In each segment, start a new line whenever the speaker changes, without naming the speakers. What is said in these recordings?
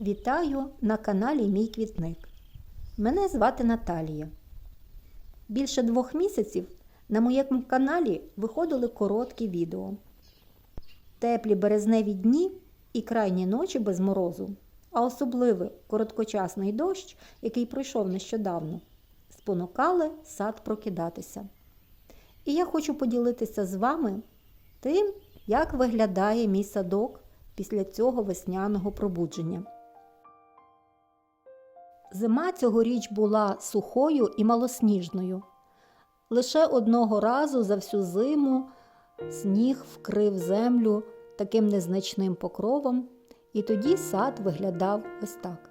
Вітаю на каналі Мій Квітник. Мене звати Наталія. Більше двох місяців на моєму каналі виходили короткі відео. Теплі березневі дні і крайні ночі без морозу, а особливо короткочасний дощ, який пройшов нещодавно, спонукали сад прокидатися. І я хочу поділитися з вами тим, як виглядає мій садок після цього весняного пробудження. Зима цьогоріч була сухою і малосніжною. Лише одного разу за всю зиму сніг вкрив землю таким незначним покровом, і тоді сад виглядав ось так.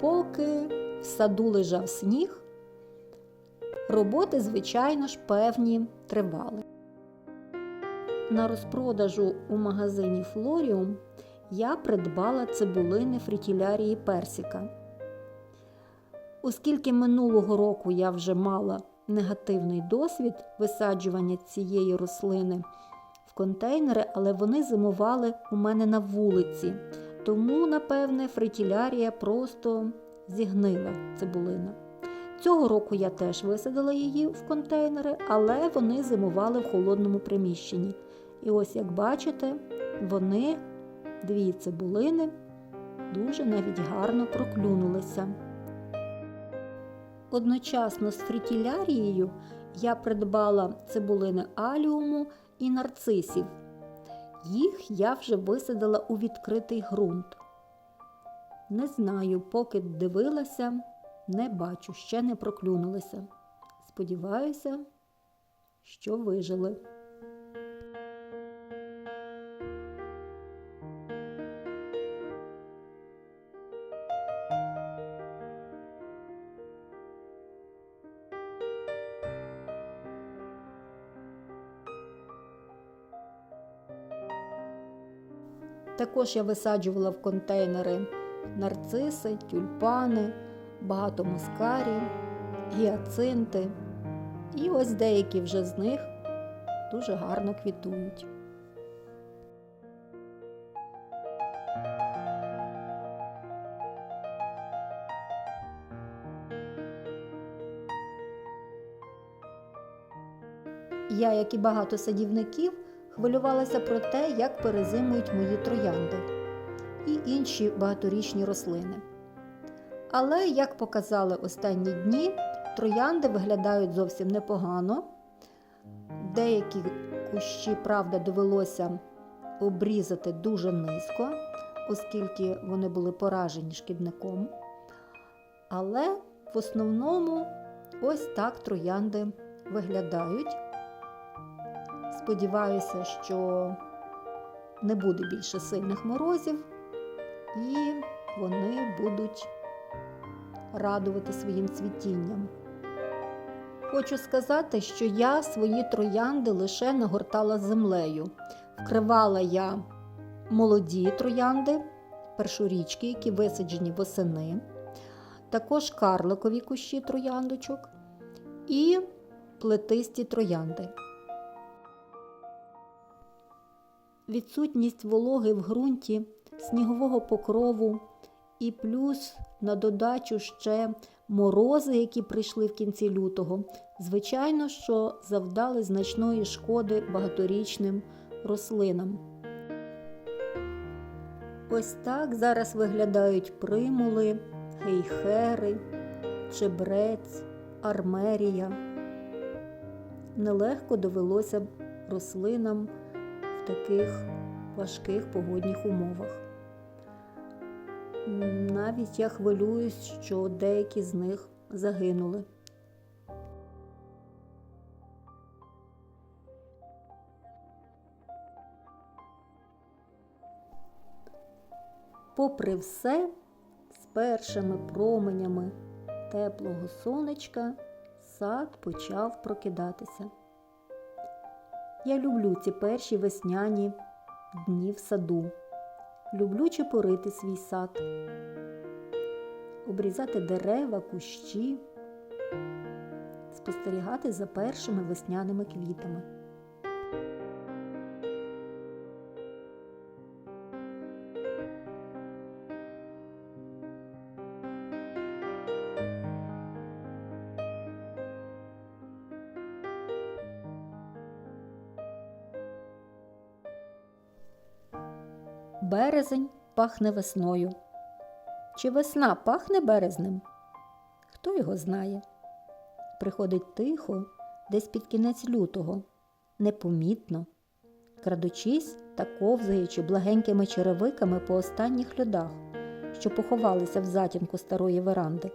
Поки в саду лежав сніг, роботи, звичайно ж, певні тривали. На розпродажу у магазині Флоріум я придбала цибулини фрітілярії персика. Оскільки минулого року я вже мала негативний досвід висаджування цієї рослини в контейнери, але вони зимували у мене на вулиці. Тому, напевне, фритілярія просто зігнила цибулина. Цього року я теж висадила її в контейнери, але вони зимували в холодному приміщенні. І ось, як бачите, вони, дві цибулини, дуже навіть гарно проклюнулися. Одночасно з фрітілярією я придбала цибулини аліуму і нарцисів. Їх я вже висадила у відкритий ґрунт. Не знаю, поки дивилася, не бачу, ще не проклюнулися. Сподіваюся, що вижили. Я висаджувала в контейнери нарциси, тюльпани, багато мускарі, гіацинти. І ось деякі вже з них дуже гарно квітують. Я, як і багато садівників, хвилювалася про те, як перезимують мої троянди і інші багаторічні рослини. Але, як показали останні дні, троянди виглядають зовсім непогано. Деякі кущі, правда, довелося обрізати дуже низько, оскільки вони були поражені шкідником. Але в основному ось так троянди виглядають. Сподіваюся, що не буде більше сильних морозів, і вони будуть радувати своїм цвітінням. Хочу сказати, що я свої троянди лише нагортала землею. Вкривала я молоді троянди, першорічки, які висаджені восени, також карликові кущі трояндочок і плетисті троянди. Відсутність вологи в ґрунті, снігового покрову і плюс на додачу ще морози, які прийшли в кінці лютого, звичайно, що завдали значної шкоди багаторічним рослинам. Ось так зараз виглядають примули, гейхери, чебрець, армерія. Нелегко довелося б рослинам таких важких погодних умовах. Навіть я хвилююсь, що деякі з них загинули. Попри все, з першими променями теплого сонечка сад почав прокидатися. Я люблю ці перші весняні дні в саду. Люблю чепурити свій сад, обрізати дерева, кущі, спостерігати за першими весняними квітами. Березень пахне весною. Чи весна пахне березнем? Хто його знає? Приходить тихо, десь під кінець лютого, непомітно, крадучись та ковзаючи благенькими черевиками по останніх льодах, що поховалися в затінку старої веранди.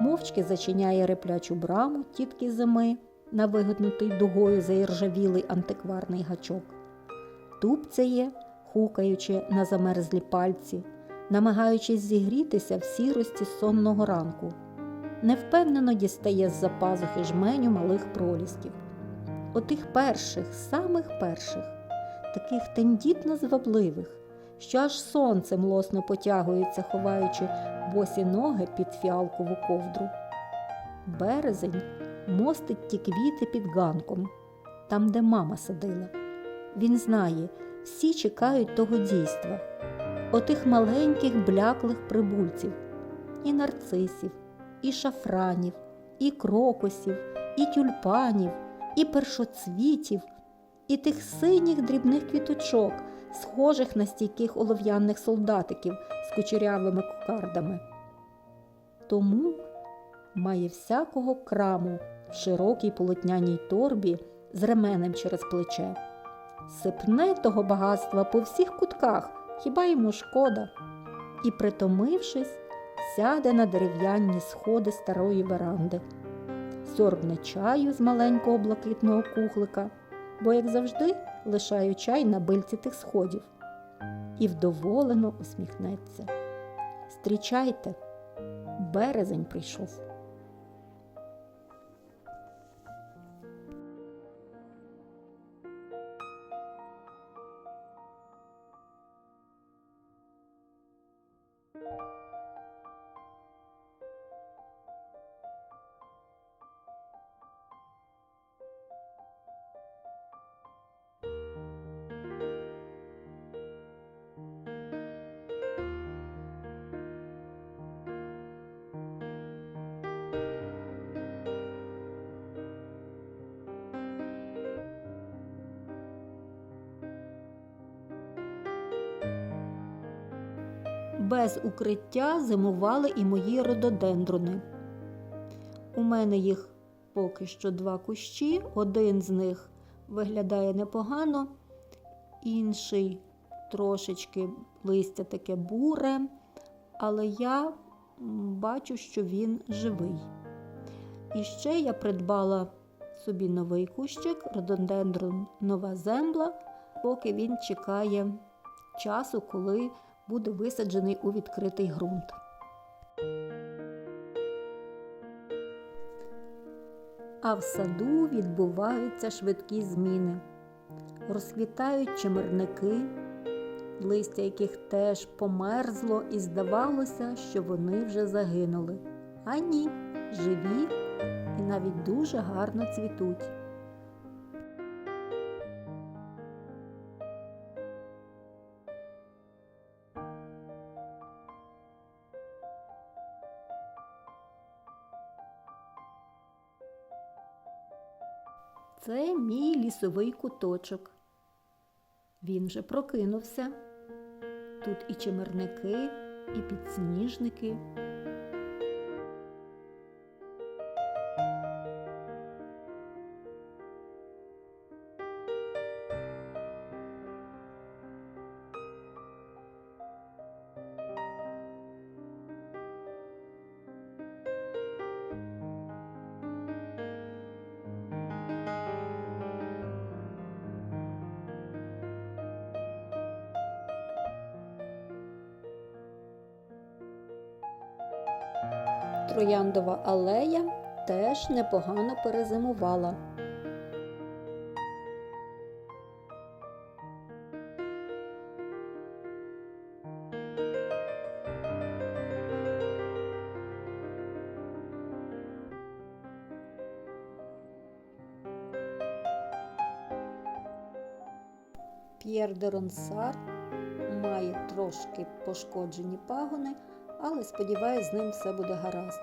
Мовчки зачиняє реплячу браму тітки зими на вигнутий дугою заіржавілий антикварний гачок. Тупцяє, хукаючи на замерзлі пальці, намагаючись зігрітися в сірості сонного ранку. Невпевнено дістає з-за пазухи жменю малих пролісків. Отих перших, самих перших, таких тендітно звабливих, що аж сонце млосно потягується, ховаючи босі ноги під фіалкову ковдру. Березень мостить ті квіти під ганком, там, де мама сидила. Він знає, всі чекають того дійства, отих маленьких бляклих прибульців, і нарцисів, і шафранів, і крокусів, і тюльпанів, і першоцвітів, і тих синіх дрібних квіточок, схожих на стійких олов'яних солдатиків з кучерявими кокардами. Тому має всякого краму в широкій полотняній торбі з ременем через плече. Сипне того багатства по всіх кутках, хіба йому шкода, і, притомившись, сяде на дерев'яні сходи старої веранди, сьорбне чаю з маленького блакитного кухлика, бо, як завжди, лишаю чай на бильці тих сходів, і вдоволено усміхнеться. Стрічайте, березень прийшов. Без укриття зимували і мої рододендрони. У мене їх поки що два кущі, один з них виглядає непогано, інший трошечки листя таке буре, але я бачу, що він живий. І ще я придбала собі новий кущик, рододендрон нова земля, поки він чекає часу, коли буде висаджений у відкритий ґрунт. А в саду відбуваються швидкі зміни. Розквітають чимерники, листя яких теж померзло, і здавалося, що вони вже загинули. А ні, живі і навіть дуже гарно цвітуть. Це мій лісовий куточок. Він вже прокинувся. Тут і чимерники, і підсніжники. Трояндова алея теж непогано перезимувала. П'єр де Ронсар має трошки пошкоджені пагони, але сподіваюсь, з ним все буде гаразд.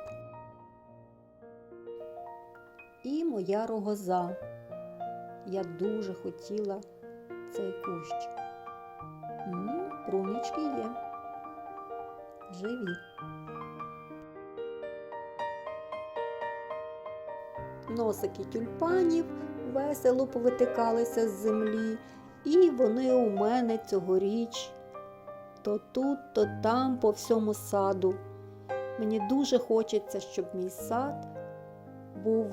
І моя рогоза. Я дуже хотіла цей кущ. М, Брунічки є. Живі. Носики тюльпанів весело повитикалися з землі, і вони у мене цьогоріч то тут, то там, по всьому саду. Мені дуже хочеться, щоб мій сад був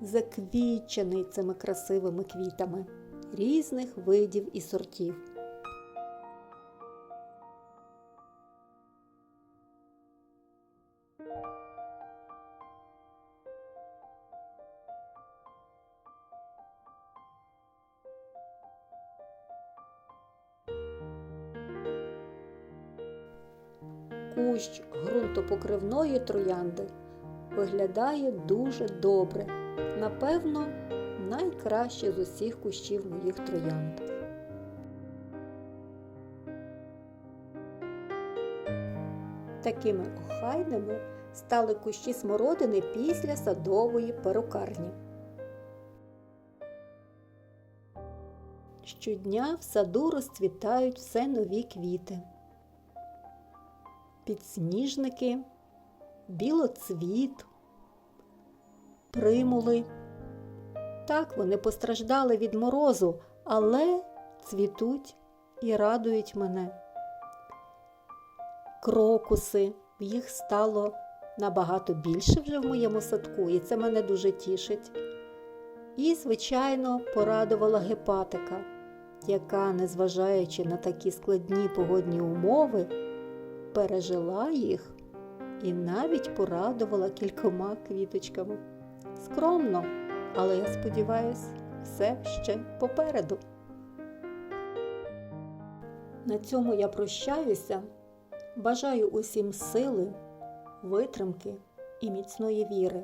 заквічений цими красивими квітами різних видів і сортів. Кущ ґрунтопокривної троянди виглядає дуже добре. Напевно, найкраще з усіх кущів моїх троянд. Такими охайними стали кущі смородини після садової перукарні. Щодня в саду розцвітають все нові квіти. Підсніжники, білоцвіт, примули. Так, вони постраждали від морозу, але цвітуть і радують мене. Крокуси, їх стало набагато більше вже в моєму садку, і це мене дуже тішить. І, звичайно, порадувала гепатика, яка, незважаючи на такі складні погодні умови, пережила їх і навіть порадувала кількома квіточками. Скромно, але я сподіваюся, все ще попереду. На цьому я прощаюся. Бажаю усім сили, витримки і міцної віри.